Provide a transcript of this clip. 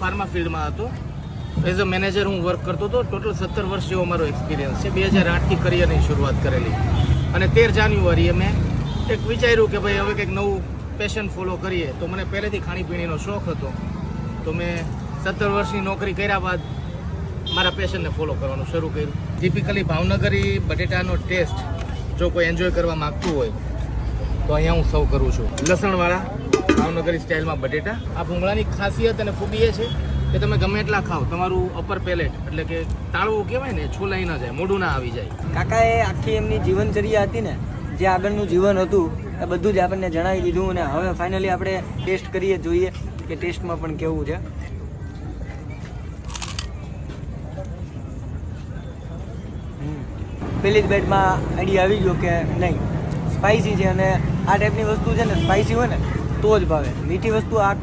Pharma ફિલ્ડમાં હતો. As a manager હું વર્ક કરતો હતો. ટોટલ સત્તર વર્ષ જેવો મારો એક્સપિરિયન્સ છે. બે હજાર આઠથી કરિયરની શરૂઆત કરેલી. અને તેર જાન્યુઆરીએ મેં એક વિચાર્યું કે ભાઈ હવે કંઈક નવું પેશન ફોલો કરીએ. તો મને પહેલેથી ખાણીપીણીનો શોખ હતો. તો મેં સત્તર વર્ષની નોકરી કર્યા બાદ મારા પેશનને ફોલો કરવાનું શરૂ કર્યું. ટિપિકલી ભાવનગરી બટેટાનો ટેસ્ટ જો કોઈ એન્જોય કરવા માગતું હોય, તો અહીંયા હું સૌ કરું છું. લસણવાળા ભાવનગરી સ્ટાઇલમાં બટેટા. આ ભૂંગળાની ખાસિયત અને ખૂબી એ છે કે તમે ગમે એટલા ખાઓ, તમારું અપર પેલેટ એટલે કે તાળવું કહેવાય ને, છોલાઈ ના જાય, મોઢું ના આવી જાય. કાકા એ આખી એમની જીવનચર્યા હતી ને, જે આગળનું જીવન હતું, એ બધું જ આપણને જણાવી દીધું અને હવે ફાઇનલી આપણે ટેસ્ટ કરીએ, જોઈએ કે ટેસ્ટમાં પણ કેવું છે. પેલી જ બેટમાં આઈડિયા આવી ગયો કે નહીં. સ્પાઇસી છે અને આ ટાઈપની વસ્તુ છે ને સ્પાઇસી હોય ને તો જ ભાવે. મીઠી વસ્તુ આ